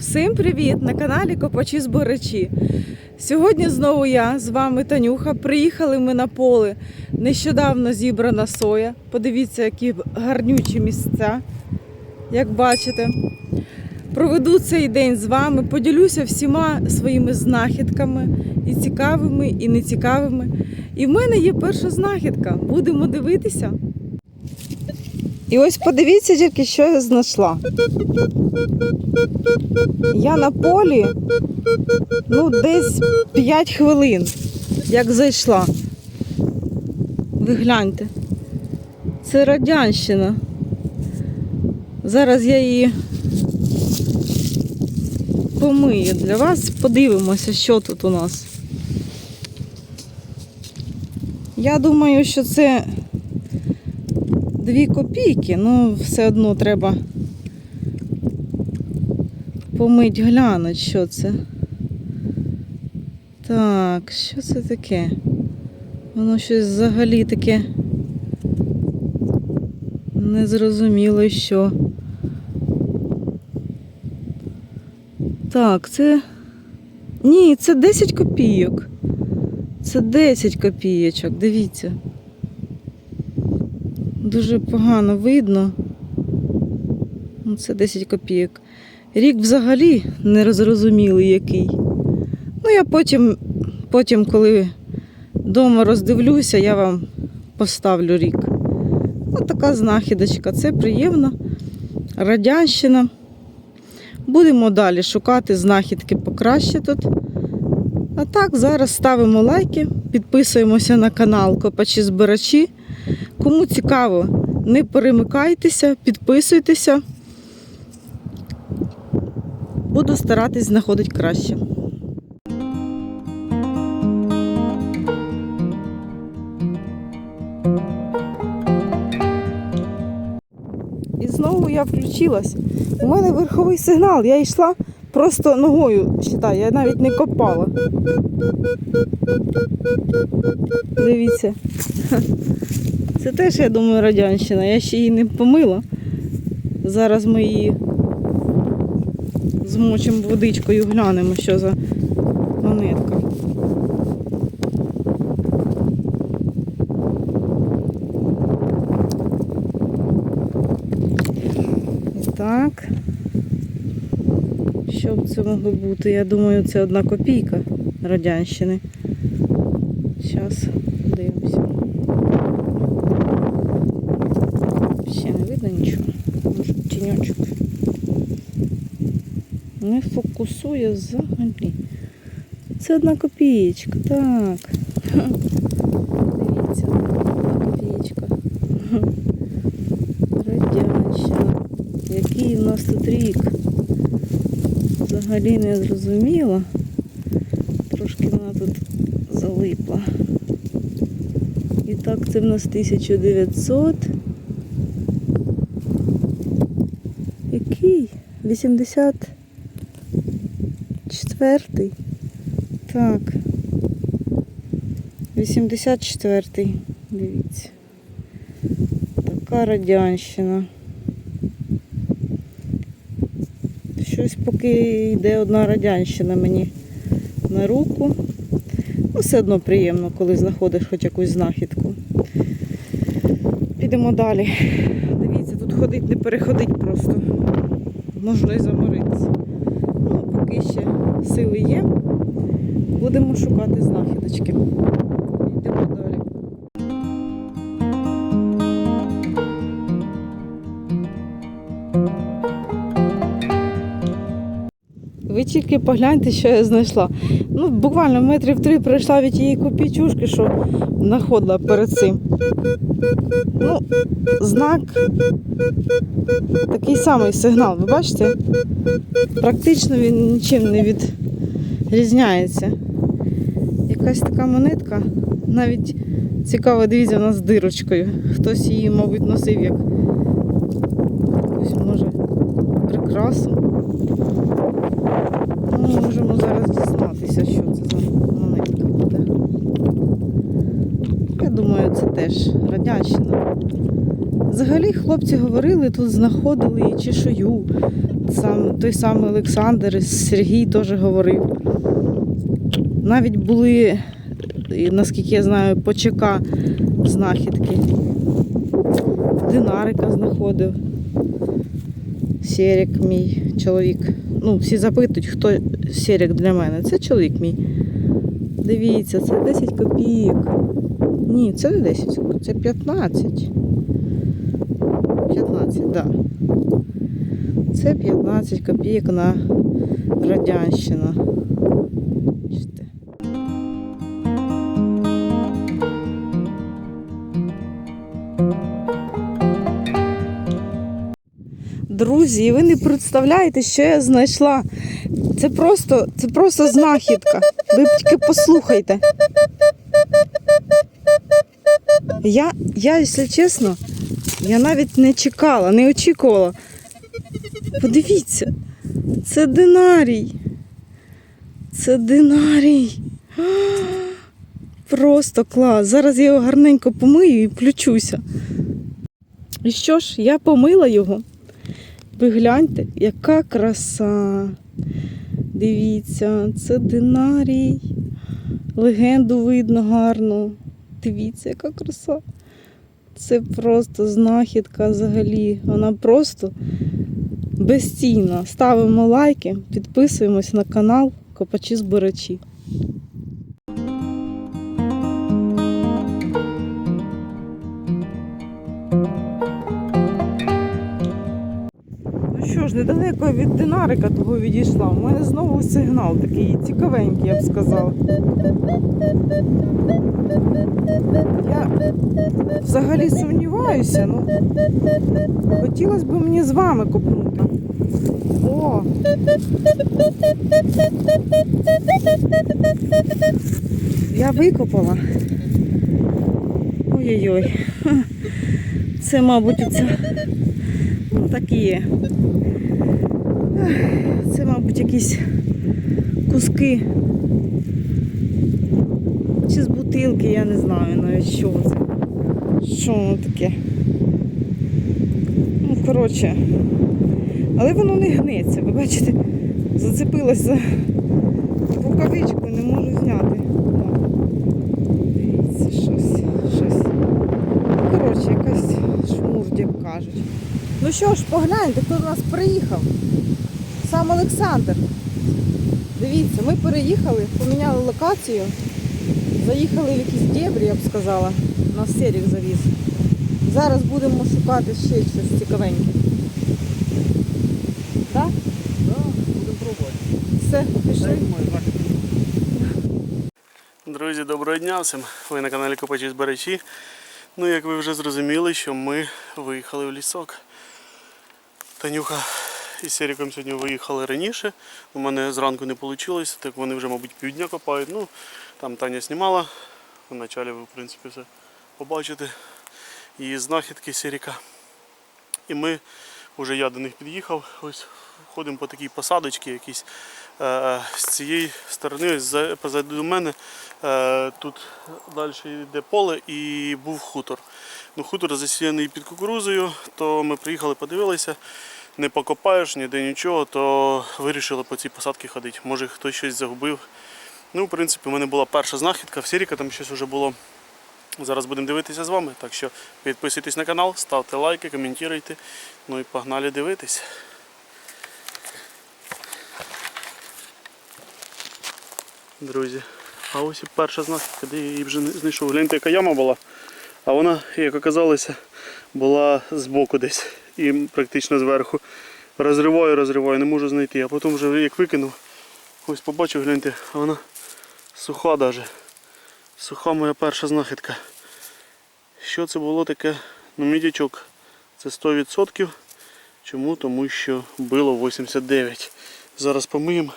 Всім привіт! На каналі Копачі Зборачі. Сьогодні знову я з вами Танюха. Приїхали ми на поле. Нещодавно зібрана соя. Подивіться, які гарнючі місця, як бачите. Проведу цей день з вами, поділюся всіма своїми знахідками, і цікавими, і нецікавими. І в мене є перша знахідка. Будемо дивитися. І ось подивіться тільки, що я знайшла. Я на полі ну, десь 5 хвилин, як зайшла. Ви гляньте. Це радянщина. Зараз я її помию для вас. Подивимося, що тут у нас. Я думаю, що це дві копійки, ну все одно треба помить глянуть, що це. Так, що це таке? Воно щось взагалі таке незрозуміло що. Так, це. Ні, це 10 копійок. Це 10 копійочок, дивіться. Дуже погано видно. Ну, Це 10 копійок. Рік взагалі не зрозумілий який. Ну, я потім, потім, коли вдома роздивлюся, я вам поставлю рік. Ось така знахідочка. Це приємно. Радянщина. Будемо далі шукати знахідки покраще тут. А так, зараз ставимо лайки, підписуємося на канал Копачі Збирачі. Кому цікаво, не перемикайтеся, підписуйтеся. Буду старатись знаходити краще. І знову я включилась. У мене верховий сигнал. Я йшла просто ногою, считай, я навіть не копала. Дивіться. Це теж, я думаю, радянщина. Я ще її не помила. Зараз ми її змочимо водичкою, глянемо, що за монетка. Так. Що б це могло бути? Я думаю, це одна копійка радянщини. Зараз дивимося. Ще не видно нічого. Може тіньочок. Не фокусує взагалі. Це одна копієчка, так. Дивіться, одна копієчка. Радянщина. Який у нас тут рік? Взагалі не зрозуміло. Трошки вона тут залипла. І так, це в нас 1900. Який? 84-й. Так. 84-й. Дивіться. Така радянщина. Щось поки йде одна радянщина мені на руку. Ну, все одно приємно, коли знаходиш хоч якусь знахідку. Підемо далі. Дивіться, тут ходить, не переходить просто. Можна і заморитися. Сили є. Будемо шукати знахідочки. Йдемо далі. Ви тільки погляньте, що я знайшла. Ну, буквально метрів три пройшла від тієї копійчушки, що знаходила перед цим. Ну, знак такий самий сигнал, ви бачите? Практично він нічим не відрізняється. Якась така монетка, навіть цікаво, дивіться, вона з дирочкою. Хтось її, мабуть, носив як якусь, може, прикрасу. Ну, Ми можемо зараз дізнатися, що це за монетка буде. Я думаю, це теж Радянщина. Взагалі хлопці говорили, тут знаходили і чешую. Сам, той самий Олександр, Сергій теж говорив. Навіть були, наскільки я знаю, по ЧК знахідки. Динарика знаходив. Серік мій чоловік. Ну, всі запитують, хто Серік для мене. Це чоловік мій. Дивіться, це 10 копійок. Ні, це не 10, це 15. 15, так. Да. Це 15 копійок на Радянщина. Друзі, ви не представляєте, що я знайшла. Це просто, це просто знахідка. Ви тільки послухайте. Я, я, якщо чесно, я навіть не чекала, не очікувала. Подивіться, це динарій. Це динарій. Просто клас. Зараз я його гарненько помию і включуся. І що ж, я помила його. Ви гляньте, яка краса. Дивіться, це динарій. Легенду видно гарно. Дивіться, яка краса. Це просто знахідка взагалі. Вона просто безцінна. Ставимо лайки, підписуємось на канал Копачі Збирачі. Що ж, недалеко від динарика того відійшла. У мене знову сигнал такий цікавенький, я б сказала. Я взагалі сумніваюся, ну хотілося б мені з вами копнути. О! Я викопала. Ой-ой-ой. Це, мабуть, ну, такі. Це, мабуть, якісь куски. Чи з бутилки, я не знаю навіть що це. Що воно таке? Ну, коротше. Але воно не гнеться. Ви бачите, зацепилось за рукавичку, не можу зняти. Дивіться, щось, щось. Ну, Коротше, якась шмурдь, як кажуть. Ну що ж, погляньте, хто до нас приїхав. Сам Олександр. Дивіться, ми переїхали, поміняли локацію. Заїхали в якісь дебрі, я б сказала. Нас Серік завіз. Зараз будемо шукати ще щось цікавеньке. Так? Да, будемо пробувати. Все, пішли. Друзі, доброго дня всім. Ви на каналі Копачі Зберечі. Ну, як ви вже зрозуміли, що ми виїхали в лісок. Танюха із Серіком сьогодні виїхали раніше. У мене зранку не вийшло, так вони вже, мабуть, півдня копають. Ну, там Таня знімала. В началі ви, в принципі, все побачите. Її знахідки Серіка. І ми, вже я до них під'їхав, ось ходимо по такій посадочці якійсь. Е, з цієї сторони, ось за- позаду мене, е, тут далі йде поле і був хутор. Ну, хутор засіяний під кукурузою, то ми приїхали, подивилися, не покопаєш ніде нічого, то вирішили по цій посадці ходити. Може хтось щось загубив. Ну, в принципі, у мене була перша знахідка, в Сіріка там щось вже було. Зараз будемо дивитися з вами. Так що підписуйтесь на канал, ставте лайки, коментуйте. Ну і погнали дивитись. Друзі, а ось і перша знахідка, де я її вже знайшов. Гляньте, яка яма була. А вона, як оказалося, була збоку десь і практично зверху. Розриваю, розриваю, не можу знайти. А потім вже як викинув, ось побачив, гляньте, а вона суха навіть. Суха моя перша знахідка. Що це було таке? Ну, мідячок. Це 100%. Чому? Тому що було 89. Зараз помиємо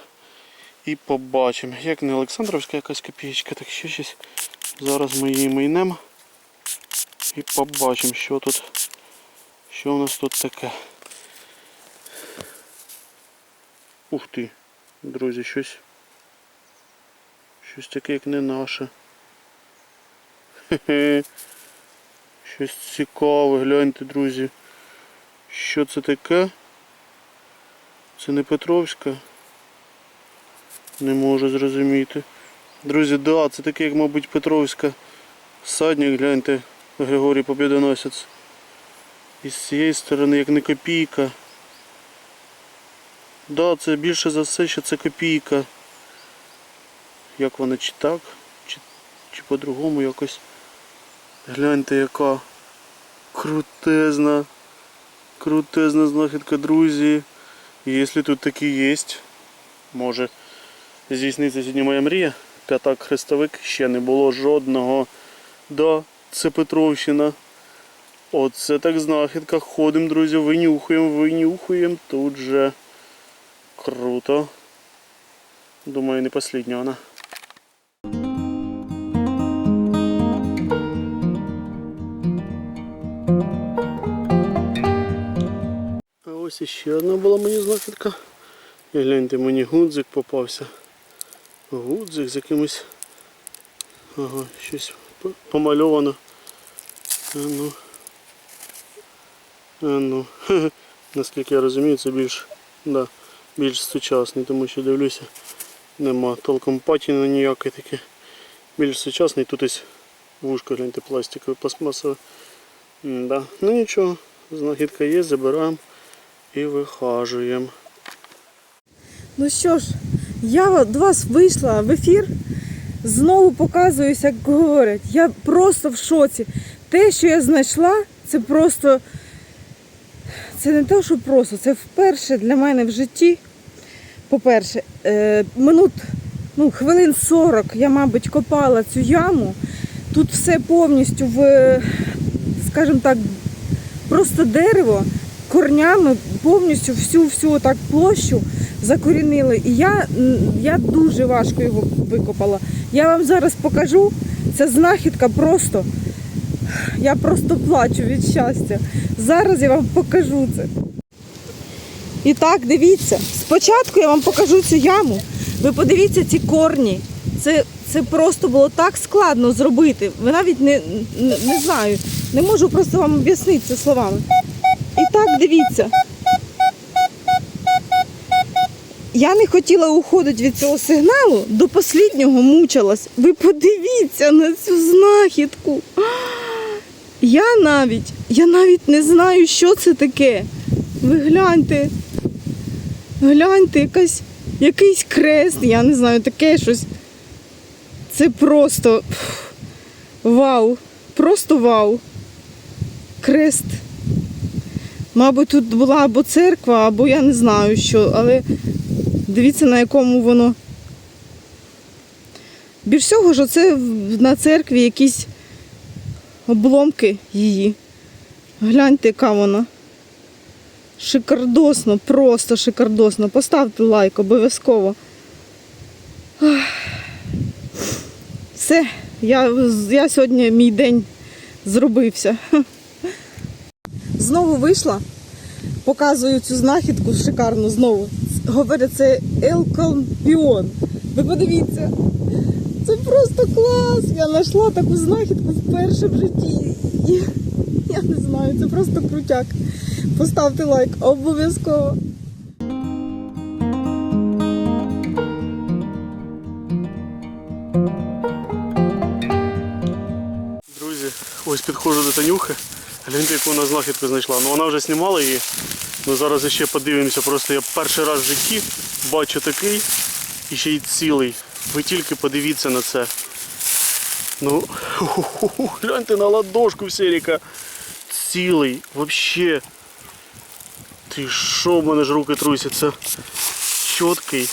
і побачимо. Як не Олександровська якась копієчка, так що щось. Зараз ми її мийнемо і побачимо, що тут. Що у нас тут таке. Ух ти, друзі, щось. Щось таке, як не наше. Хе-хе. Щось цікаве, гляньте, друзі. Що це таке? Це не Петровська? Не можу зрозуміти. Друзі, да, це таке, як, мабуть, Петровська. Садник, гляньте, Григорій Побєдоносець. І з цієї сторони, як не копійка. Да, це більше за все, що це копійка. Як вона чи так, чи, чи по-другому якось. Гляньте, яка крутезна, крутезна знахідка, друзі. І Якщо тут такі є, може здійсниться сьогодні моя мрія. П'ятак хрестовик ще не було жодного. Да, це Петровщина. Оце так знахідка. Ходимо, друзі, винюхуємо, винюхуємо. Тут же круто. Думаю, не последня вона. А ось іще одна була мені знахідка. І гляньте, мені гудзик попався. Гудзик з якимось. Ага, щось помальовано. А ну. А ну. Наскільки я розумію, це більш, да, більш сучасний, тому що дивлюся, нема толком патіни ніякої таке. Більш сучасний, тут ось вушко, гляньте, пластикове, пластмасове. Да. Ну нічого, знахідка є, забираємо і вихажуємо. Ну що ж, я до вас вийшла в ефір, знову показуюся, як говорять. Я просто в шоці. Те, що я знайшла, це просто. Це не те, що просто, це вперше для мене в житті. По-перше, е, минут, ну, хвилин 40 я, мабуть, копала цю яму. Тут все повністю в, скажімо так, просто дерево корнями повністю всю всю так площу закорінили. І я, я дуже важко його викопала. Я вам зараз покажу. Це знахідка просто. Я просто плачу від щастя. Зараз я вам покажу це. І так, дивіться, спочатку я вам покажу цю яму. Ви подивіться ці корні. Це, це просто було так складно зробити. Ви навіть не, не, не знаю, не можу просто вам об'яснити це словами. І так, дивіться. Я не хотіла уходити від цього сигналу, до останнього мучилась. Ви подивіться на цю знахідку. Я навіть, я навіть не знаю, що це таке. Ви гляньте. Гляньте, якась, якийсь крест, я не знаю, таке щось. Це просто вау. Просто вау. Крест. Мабуть, тут була або церква, або я не знаю що, але дивіться, на якому воно. Більш всього ж це на церкві якісь обломки її. Гляньте, яка вона. Шикардосно, просто шикардосно. Поставте лайк обов'язково. Все, я, я сьогодні мій день зробився. Знову вийшла, показую цю знахідку шикарну знову. Говорять, це елкомпіон. Ви подивіться. Це просто клас! Я знайшла таку знахідку вперше в житті. Я не знаю, це просто крутяк. Поставте лайк обов'язково. Друзі, ось підходжу до Танюхи. Гляньте, яку вона знахідку знайшла. Ну вона вже знімала її. Ну зараз ще подивимося. Просто я перший раз в житті бачу такий і ще й цілий. Ви тільки подивіться на це. Ну, гляньте на ладошку Серіка. Цілий, взагалі. Ти що, в мене ж руки трусяться. Чіткий.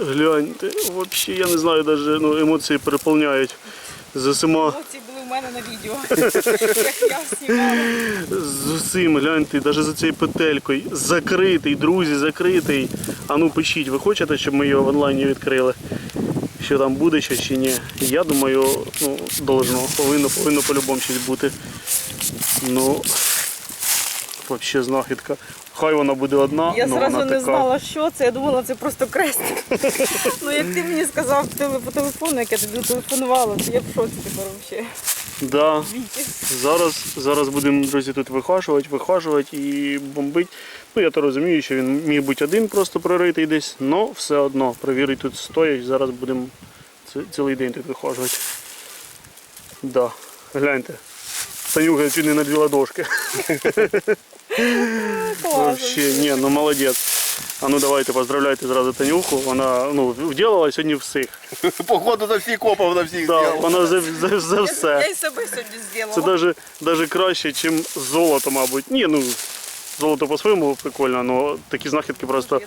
Гляньте, взагалі, я не знаю, навіть ну, емоції переповняють. За всіма Ці були в мене на відео. Як я знімала. з усім, гляньте, навіть за цією петелькою. Закритий, друзі, закритий. А ну пишіть, ви хочете, щоб ми його в онлайні відкрили? Що там буде щось чи ні? Я думаю, ну, должно, повинно, повинно по-любому щось бути. Ну, взагалі знахідка. Хай вона буде одна, Я ну зразу вона не така. знала, що це. Я думала, це просто крест. ну як ти мені сказав по телефону, як я тобі телефонувала, то я в шоці тепер взагалі. Да. Зараз, зараз будемо, друзі, тут вихажувати, вихажувати і бомбити. Ну, я то розумію, що він міг бути один просто проритий десь, але все одно перевірить тут стоять. Зараз будемо цілий день тут вихажувати. Да, гляньте. Танюха чуть не на дві ладошки. Вообще, ні, ну молодець. А ну давайте поздравляйте зразу Танюху. Вона ну, вділила сьогодні всіх. Походу за всі копав на всіх Да, зробив. вона за, за, за все. Я і себе сьогодні зробила. Це даже, даже краще, ніж золото, мабуть. Ні, ну золото по-своєму прикольно, але такі знахідки просто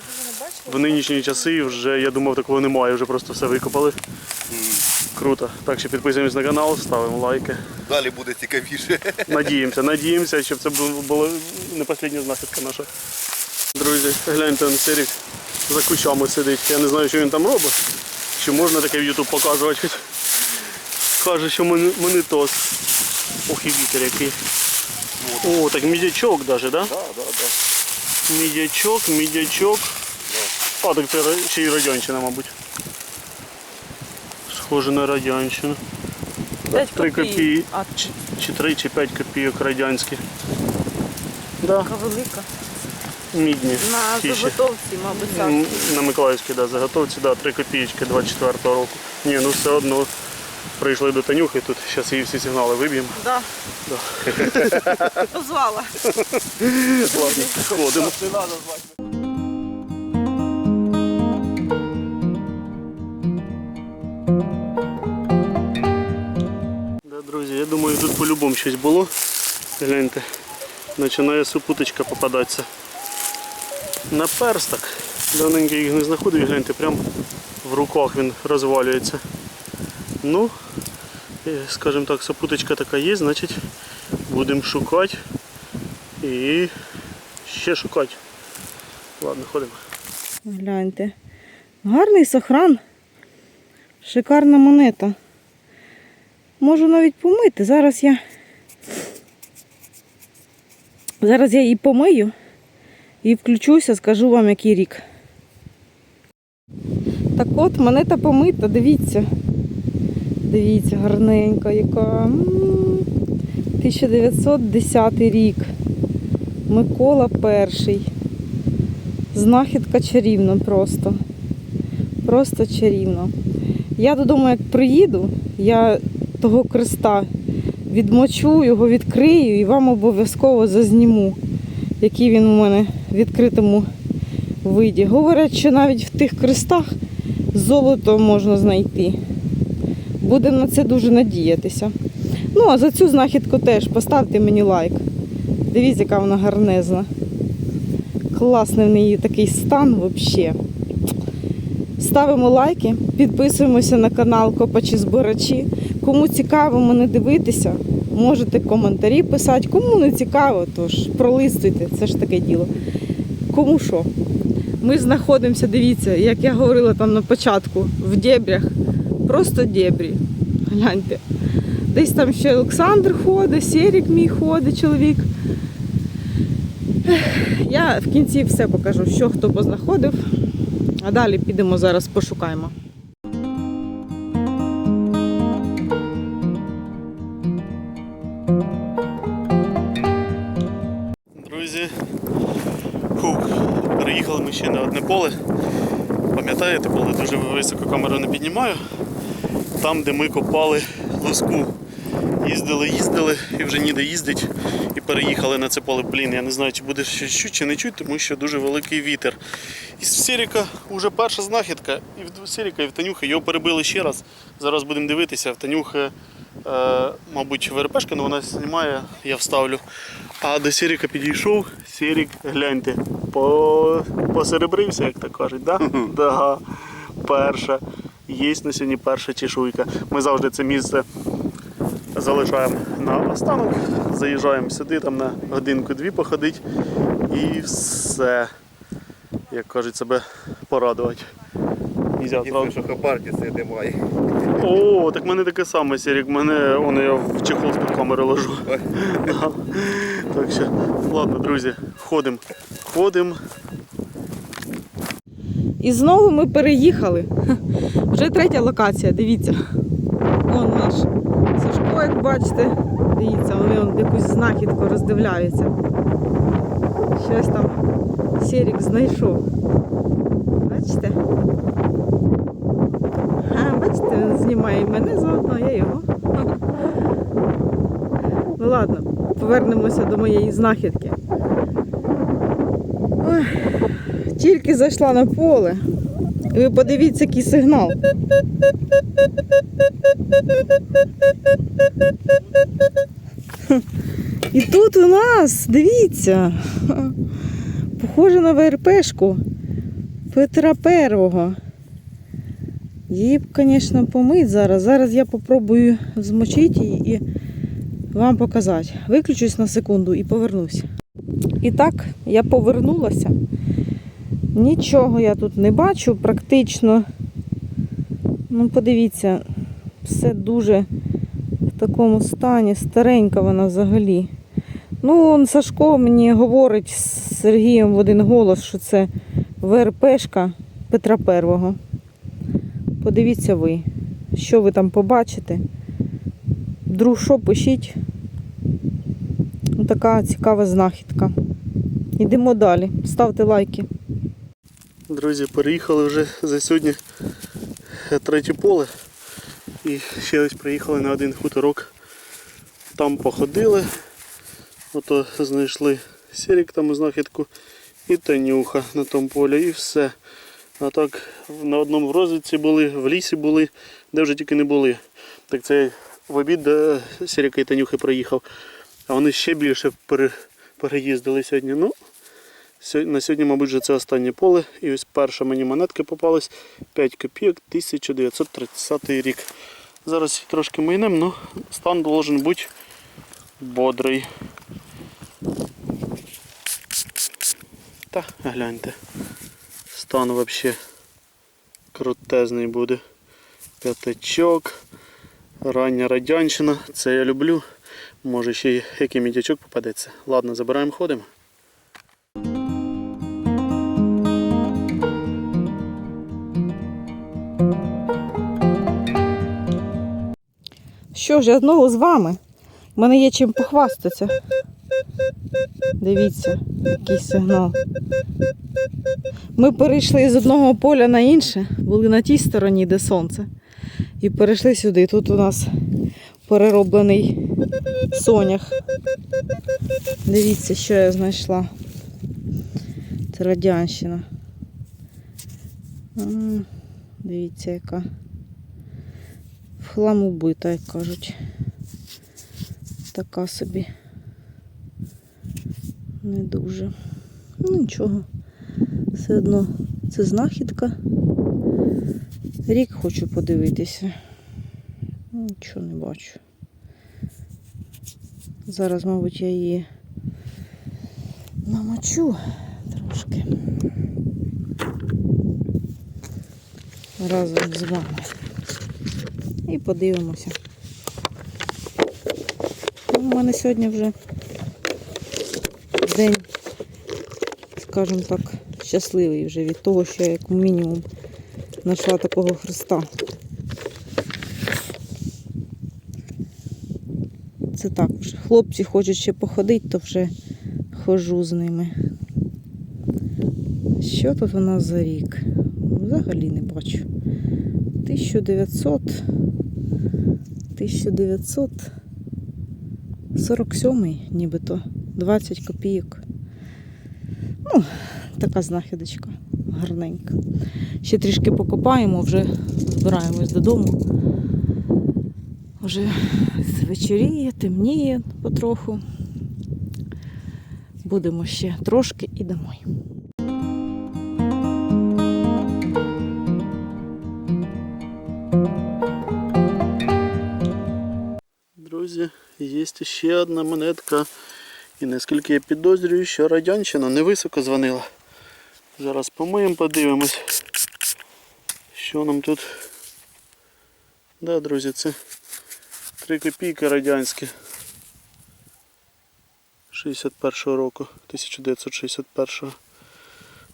в нинішні часи вже, я думав, такого немає, вже просто все викопали. Круто. Так що підписуємось на канал, ставимо лайки. Далі буде цікавіше. Надіємося, надіємося, щоб це була не остання знахідка наша. Друзі, гляньте, он Серік за кущами сидить. Я не знаю, що він там робить. Чи можна таке в YouTube показувати. Хоч каже, що монітос. Ох і вітер який. О, так мідячок навіть, да? Да, да, да. Мідячок, мідячок. А, так це ще й радянщина, мабуть. Схоже на радянщину. Три копійок. копії. А, Чи, чи 3 чи 5 копійок радянські. Да, така велика. мідні. На Ті заготовці, мабуть, М, царські. На Миколаївській да, заготовці, да, 3 копійки 24-го року. Ні, ну все одно прийшли до Танюхи, тут зараз її всі сигнали виб'ємо. Да. Позвала. Ладно, сходимо. Да, друзі, я думаю, тут по-любому щось було. Гляньте, починає супуточка попадатися. На персток. Давненько їх не знаходив, гляньте, прям в руках він розвалюється. Ну, скажімо так, супуточка така є, значить будемо шукати і ще шукати. Ладно, ходимо. Гляньте. Гарний сохран. Шикарна монета. Можу навіть помити. Зараз я. Зараз я її помию і включуся, скажу вам, який рік. Так от, монета помита, дивіться. Дивіться, гарненька яка. 1910 рік. Микола перший. Знахідка чарівна просто. Просто чарівно. Я додому, як приїду, я того креста відмочу, його відкрию і вам обов'язково зазніму, який він у мене в відкритому виді. Говорять, що навіть в тих крестах золото можна знайти. Будемо на це дуже надіятися. Ну, а за цю знахідку теж поставте мені лайк. Дивіться, яка вона гарнезна. Класний в неї такий стан взагалі. Ставимо лайки, підписуємося на канал Копачі Збирачі. Кому цікаво мене дивитися, можете коментарі писати. Кому не цікаво, то ж пролистуйте, це ж таке діло. Кому що? Ми знаходимося, дивіться, як я говорила там на початку, в дебрях. Просто дебрі. Гляньте. Десь там ще Олександр ходить, Серік мій ходить, чоловік. Я в кінці все покажу, що хто познаходив. А далі підемо зараз пошукаємо. На одне поле. Пам'ятаєте, поле дуже високо камеру не піднімаю. Там, де ми копали луску. Їздили, їздили і вже ніде їздить. І переїхали на це поле. Блін, я не знаю, чи буде щось чуть, чи не чуть, тому що дуже великий вітер. Із Сіріка вже перша знахідка. І в Сіріка, і в Танюхи його перебили ще раз. Зараз будемо дивитися. В Танюхи, е, мабуть, ВРПшка, але вона знімає, я вставлю. А до Сіріка підійшов, Сірік, гляньте, по, посеребрився, як то кажуть, да? да. Перша. Є на сьогодні перша чешуйка. Ми завжди це місце залишаємо на останок, заїжджаємо сюди, там на годинку-дві походить і все. Як кажуть, себе порадувати. Нельзя одразу. що хабарки це немає. О, так в мене таке саме, Сірік. Мене воно я в чехол з-під камери ложу. Да. Так що, ладно, друзі, входимо. Входимо. І знову ми переїхали. Вже третя локація, дивіться. Вон наш Сашко так, бачите, дивіться, вони он якусь знахідку роздивляються. Щось там Серік знайшов. Бачите? А, знімає і мене заодно, я його. Ну ладно, повернемося до моєї знахідки. Тільки зайшла на поле. Ви подивіться, який сигнал. І тут у нас, дивіться, похоже на ВРПшку Петра Первого. Її б, звісно, помить зараз. Зараз я попробую змочити її і вам показати. Виключусь на секунду і повернусь. І так, я повернулася. Нічого я тут не бачу, практично. Ну, подивіться, все дуже в такому стані, старенька вона взагалі. Ну, он Сашко мені говорить з Сергієм в один голос, що це ВРПшка Петра Первого. Подивіться ви, що ви там побачите. Друг, що пишіть. Ну, Така цікава знахідка. Йдемо далі. Ставте лайки. Друзі, переїхали вже за сьогодні третє поле. І ще ось приїхали на один хуторок. Там походили. Ото знайшли сірік там знахідку і танюха на тому полі і все. А так на одному в розвідці були, в лісі були, де вже тільки не були. Так це в обід до Сіріка і Танюхи приїхав. А вони ще більше переїздили сьогодні. Ну, На сьогодні, мабуть, вже це останнє поле. І ось перша мені монетка попалась 5 копійок 1930 рік. Зараз трошки майнем, але стан должен бути бодрий. Та гляньте. Стан взагалі крутезний буде. П'ятачок. Рання радянщина. Це я люблю. Може ще й який мідячок попадеться. Ладно, забираємо, ходимо. Що ж, я знову з вами. У мене є чим похвастатися. Дивіться, який сигнал. Ми перейшли з одного поля на інше, були на тій стороні, де сонце. І перейшли сюди. Тут у нас перероблений сонях. Дивіться, що я знайшла. Це радянщина. Дивіться, яка в хлам убита, як кажуть. Така собі. Не дуже. Ну нічого. Все одно це знахідка. Рік хочу подивитися. Ну, Нічого не бачу. Зараз, мабуть, я її намочу трошки. Разом з вами. І подивимося. Ну, У мене сьогодні вже день, скажімо так, щасливий вже від того, що я як мінімум знайшла такого хреста. Це так вже. Хлопці хочуть ще походити, то вже ходжу з ними. Що тут у нас за рік? Взагалі не бачу. 1900 1947 нібито 20 копійок. Ну, така знахідочка гарненька. Ще трішки покопаємо, вже збираємось додому. Вже вечоріє, темніє потроху. Будемо ще трошки і домой. Друзі, є ще одна монетка. І наскільки я підозрюю, що радянщина не високо дзвонила. Зараз помиємо, подивимось, що нам тут. Да, друзі, це 3 копійки радянські. 61-го року, 1961-го.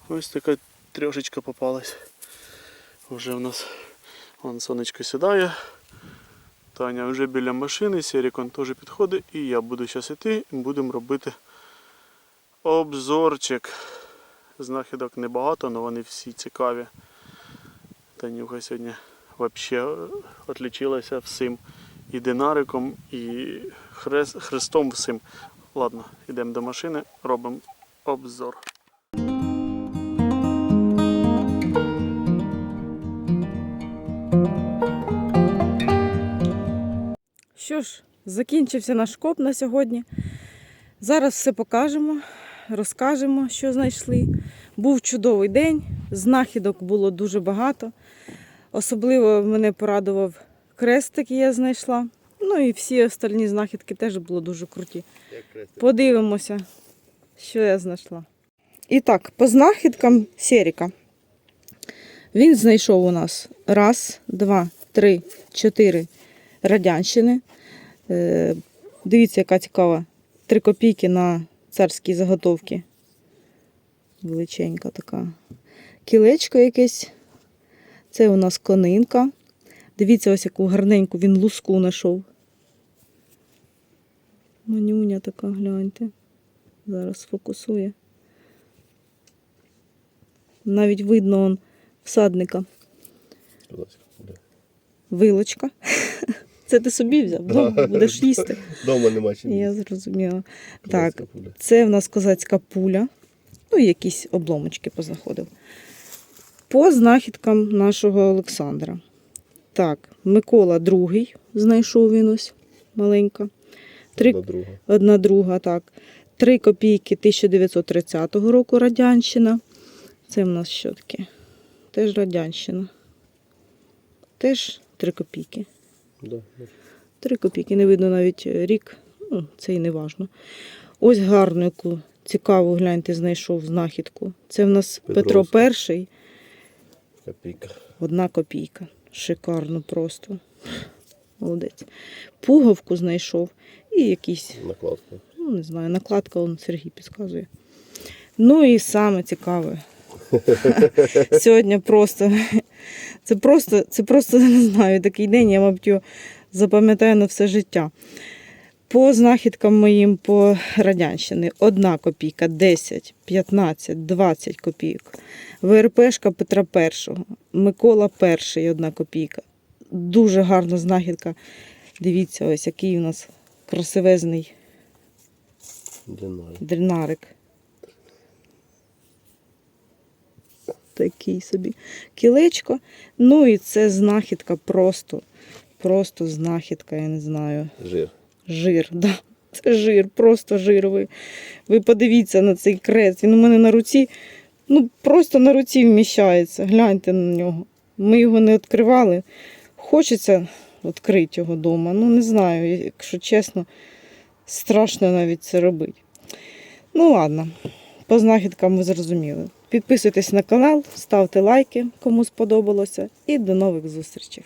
Ось така трьошечка попалась. Вже в нас вон сонечко сідає. Таня вже біля машини, Серікон теж підходить, і я буду зараз йти і будемо робити обзорчик. Знахідок небагато, але вони всі цікаві. Танюха сьогодні взагалі відлічилася всім. І динариком, і хрест, хрестом всім. Ладно, йдемо до машини, робимо обзор. Що ж, закінчився наш коп на сьогодні. Зараз все покажемо, розкажемо, що знайшли. Був чудовий день, знахідок було дуже багато. Особливо мене порадував крест, який я знайшла. Ну і всі остальні знахідки теж були дуже круті. Подивимося, що я знайшла. І так, по знахідкам Серіка. Він знайшов у нас раз, два, три, чотири радянщини. Е, Дивіться, яка цікава. Три копійки на царські заготовки. Величенька така. Кілечко якесь. Це у нас конинка. Дивіться, ось яку гарненьку він луску знайшов. Манюня така, гляньте. Зараз сфокусує. Навіть видно он всадника. Вилочка. Це ти собі взяв, Дома будеш їсти. Дома нема чим. Я зрозуміла. Так, це в нас козацька пуля. Ну, і якісь обломочки познаходив. По знахідкам нашого Олександра. Так, Микола другий знайшов він ось маленька. Три, На друга. одна друга, так. Три копійки 1930 року Радянщина. Це в нас що таке? Теж Радянщина. Теж три копійки. Три копійки, не видно навіть рік, ну, це і не важно. Ось гарну яку цікаву, гляньте, знайшов знахідку. Це в нас Петро. І, Копійка. одна копійка. Шикарно просто. Молодець. Пуговку знайшов і якийсь, Накладка. ну не знаю, накладка он Сергій підказує. Ну і саме цікаве. Сьогодні просто це просто, це просто не знаю, такий день, я, мабуть, його запам'ятаю на все життя. По знахідкам моїм по Радянщини одна копійка, 10, 15, 20 копійок. ВРПшка Петра І, Микола І, одна копійка. Дуже гарна знахідка. Дивіться, ось який у нас красивезний Динарик. дренарик. Такий собі кілечко. Ну і це знахідка просто, просто знахідка, я не знаю. Жир. Жир, да. Це жир, просто жир. Ви, ви подивіться на цей крест. Він у мене на руці, ну просто на руці вміщається. Гляньте на нього. Ми його не відкривали. Хочеться відкрити його вдома. Ну, не знаю, якщо чесно, страшно навіть це робити. Ну, ладно, по знахідкам ви зрозуміли. Підписуйтесь на канал, ставте лайки, кому сподобалося, і до нових зустрічей.